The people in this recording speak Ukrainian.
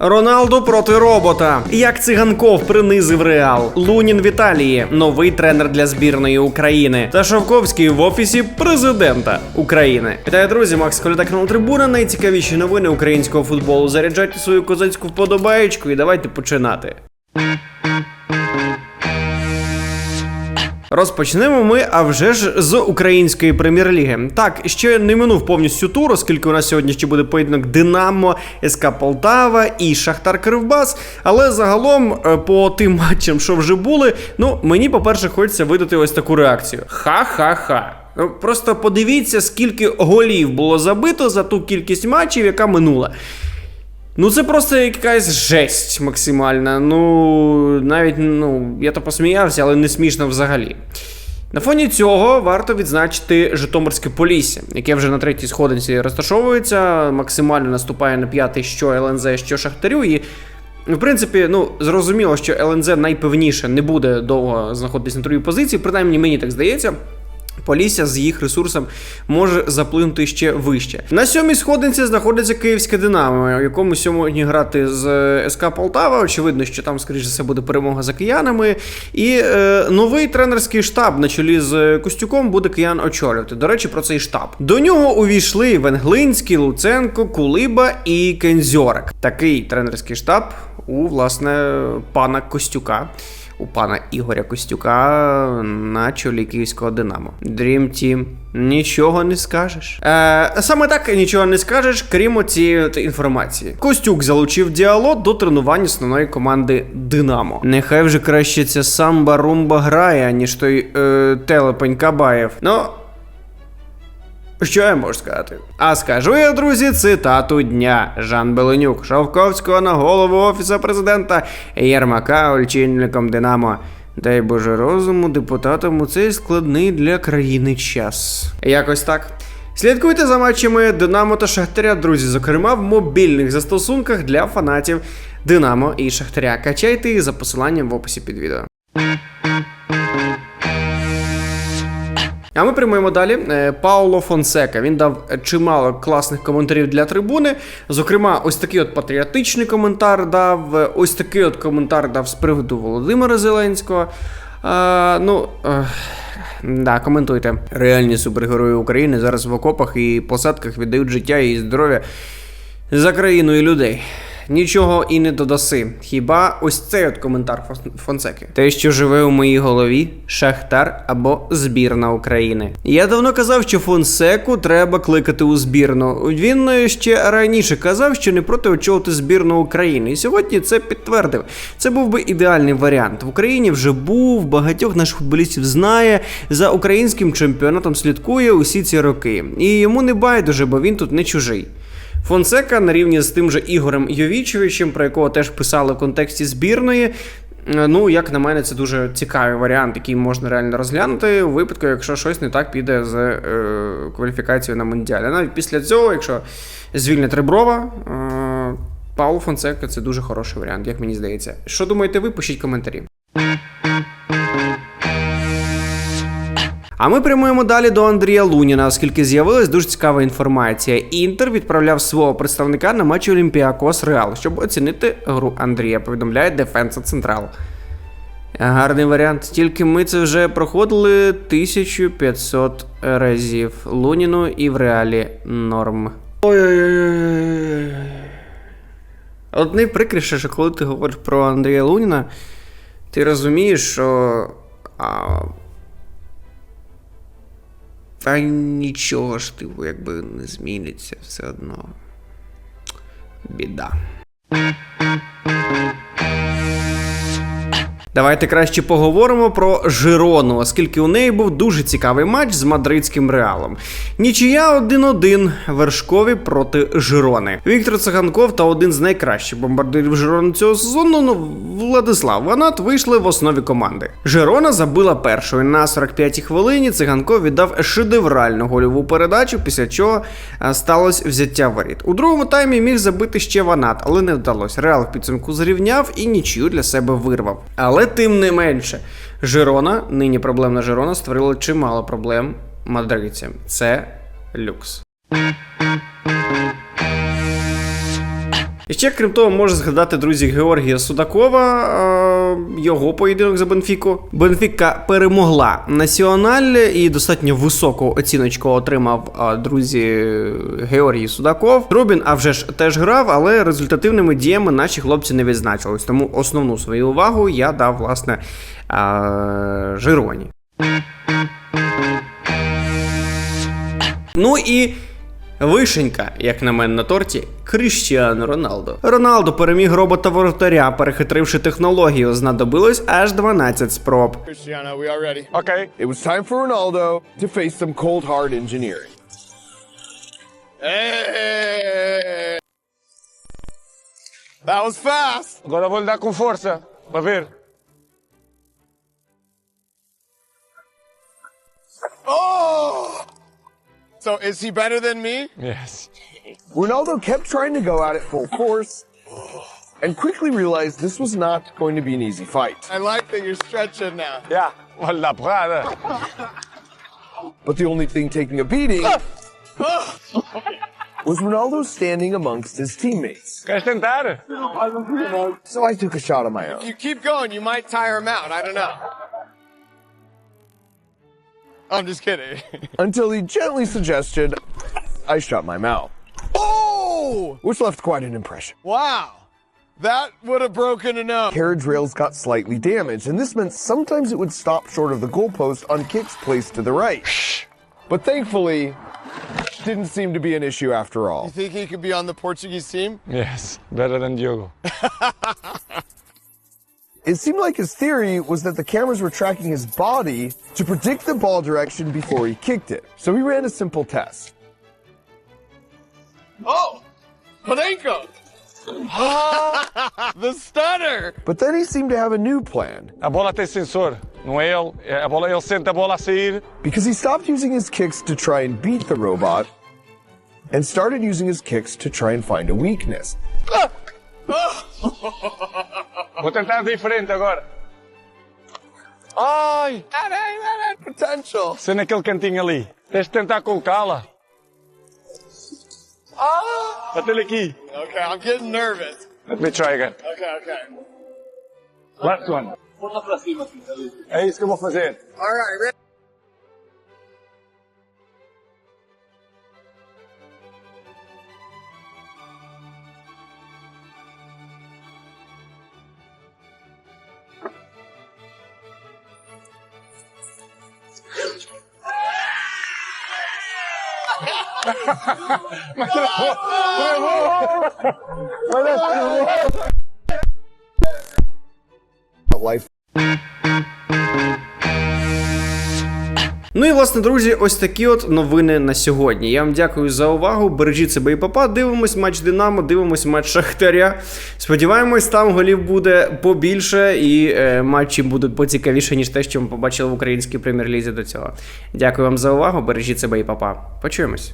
Роналду проти робота. Як циганков принизив Реал. Лунін в Італії. Новий тренер для збірної України. Та Шовковський в офісі президента України. Вітаю, друзі! Макс Коляда, на Трибуна. Найцікавіші новини українського футболу. Заряджайте свою козацьку вподобаєчку і давайте починати. Розпочнемо ми, а вже ж з української прем'єр-ліги. Так, ще не минув повністю тур, оскільки у нас сьогодні ще буде поєдинок Динамо, СК Полтава і Шахтар Кривбас. Але загалом, е, по тим матчам, що вже були, ну мені, по-перше, хочеться видати ось таку реакцію. Ха-ха-ха. Ну, Просто подивіться, скільки голів було забито за ту кількість матчів, яка минула. Ну, це просто якась жесть максимальна. Ну, навіть, ну, я то посміявся, але не смішно взагалі. На фоні цього варто відзначити Житомирське Полісся, яке вже на третій сходинці розташовується, максимально наступає на п'ятий, що ЛНЗ, що Шахтарю. І, в принципі, ну, зрозуміло, що ЛНЗ найпевніше не буде довго знаходитись на другій позиції, принаймні мені так здається. Полісся з їх ресурсом може заплинути ще вище. На сьомій сходинці знаходиться Київське Динамо, в якому сьогодні грати з е, СК Полтава. Очевидно, що там, скоріш за все, буде перемога за киянами. І е, новий тренерський штаб на чолі з Костюком буде киян очолювати. До речі, про цей штаб. До нього увійшли Венглинський, Луценко, Кулиба і Кензьорик. Такий тренерський штаб у власне пана Костюка у пана Ігоря Костюка на чолі київського Динамо. Dream Team. Нічого не скажеш. Е, саме так нічого не скажеш, крім цієї інформації. Костюк залучив діалог до тренувань основної команди Динамо. Нехай вже краще ця самба румба грає, ніж той е, телепень Кабаєв. Ну. Що я можу сказати? А скажу я, друзі, цитату дня. Жан Беленюк, Шовковського на голову офіса президента Єрмака очільником Динамо. Дай Боже розуму депутатам у цей складний для країни час. Якось так. Слідкуйте за матчами Динамо та Шахтаря, друзі, зокрема в мобільних застосунках для фанатів Динамо і Шахтаря. Качайте їх за посиланням в описі під відео. А ми прямуємо далі. Е, Пауло Фонсека. Він дав чимало класних коментарів для трибуни. Зокрема, ось такий от патріотичний коментар дав. е, Ось такий от коментар дав з приводу Володимира Зеленського. А, ну. е, Да, коментуйте. Реальні супергерої України зараз в окопах і посадках віддають життя і здоров'я за країну і людей. Нічого і не додаси. Хіба ось цей от коментар Фонсеки. Те, що живе у моїй голові, Шахтар або збірна України. Я давно казав, що Фонсеку треба кликати у збірну. Він е, ще раніше казав, що не проти очолити збірну України. І сьогодні це підтвердив. Це був би ідеальний варіант. В Україні вже був, багатьох наших футболістів знає. За українським чемпіонатом слідкує усі ці роки. І йому не байдуже, бо він тут не чужий. Фонсека на рівні з тим же Ігорем Йовічевичем, про якого теж писали в контексті збірної. Е, Ну, як на мене, це дуже цікавий варіант, який можна реально розглянути у випадку, якщо щось не так піде з е, кваліфікацією на Мондіалі. Навіть після цього, якщо звільнять Реброва, е, Пауло Фонсека це дуже хороший варіант, як мені здається. Що думаєте ви? Пишіть коментарі. А ми прямуємо далі до Андрія Луніна, оскільки з'явилась дуже цікава інформація. Інтер відправляв свого представника на матч Олімпіакос Реал, щоб оцінити гру Андрія. Повідомляє Дефенса Централ. Гарний варіант. Тільки ми це вже проходили 1500 разів. Луніну і в реалі норм. Ой-ой-ой. От найприкріше, що коли ти говориш про Андрія Луніна, ти розумієш, що. А, та нічого ж, типу, якби не зміниться все одно. Біда. Давайте краще поговоримо про Жирону, оскільки у неї був дуже цікавий матч з мадридським реалом. Нічия 1-1 вершкові проти Жирони. Віктор Циганков та один з найкращих бомбардирів Жирони цього сезону ну, Владислав Ванат вийшли в основі команди. Жирона забила першою на 45-й хвилині. Циганков віддав шедевральну гольову передачу, після чого е, сталося взяття воріт. У другому таймі міг забити ще Ванат, але не вдалося. Реал в підсумку зрівняв і нічию для себе вирвав. Але тим не менше, Жирона, нині проблемна Жирона, створила чимало проблем мадридцям. Це люкс. І ще, крім того, можу згадати, друзі, Георгія Судакова, його поєдинок за Бенфіку. Бенфіка перемогла Національ і достатньо високу оціночку отримав, друзі, Георгій Судаков. Робін, а вже ж теж грав, але результативними діями наші хлопці не відзначились. Тому основну свою увагу я дав, власне, е, Жироні. Ну і вишенька, як на мене на торті, Кріштіану Роналдо. Роналдо переміг робота воротаря, перехитривши технологію. Знадобилось аж 12 спроб. Okay. It was time for Ronaldo to face some cold hard engineering. Hey! That was fast. Lhe dar com força. Para ver. So is he better than me? Yes. Ronaldo kept trying to go at it full force and quickly realized this was not going to be an easy fight. I like that you're stretching now. Yeah. vou lhe dar. But the only thing taking a beating ah! was Ronaldo standing amongst his teammates. Queres tentar? So I took a shot on my own. You keep going, you might tire him out. I don't know. I'm just kidding. Until he gently suggested I shut my mouth, oh! which left quite an impression. Wow. That would have broken a nose. Carriage rails got slightly damaged, and this meant sometimes it would stop short of the goalpost on kicks placed to the right. But thankfully, didn't seem to be an issue after all. You think he could be on the Portuguese team? Yes, better than Diogo. It seemed like his theory was that the cameras were tracking his body to predict the ball direction before he kicked it. So he ran a simple test. Oh! Panenko! the stunner! But then he seemed to have a new plan A bola tem sensor, não é ele. É A bola, ele sente a bola a sair. because he stopped using his kicks to try and beat the robot and started using his kicks to try and find a weakness. Vou tentar diferente agora. Ai! That ain't potential. Se naquele cantinho ali. Tens de tentar colocá-la. Ah! Bate-lhe aqui. Okay, I'm getting nervous. Let me try again. Okay, okay. Last one. É isso que eu vou fazer. All right, Mas levou, levou. Mas é levou. І власне, друзі, ось такі от новини на сьогодні. Я вам дякую за увагу. Бережіть себе і папа. Дивимось матч Динамо, дивимось матч Шахтаря. Сподіваємось, там голів буде побільше і е, матчі будуть поцікавіше, ніж те, що ми побачили в українській прем'єр-лізі до цього. Дякую вам за увагу. Бережіть себе і папа. Почуємось.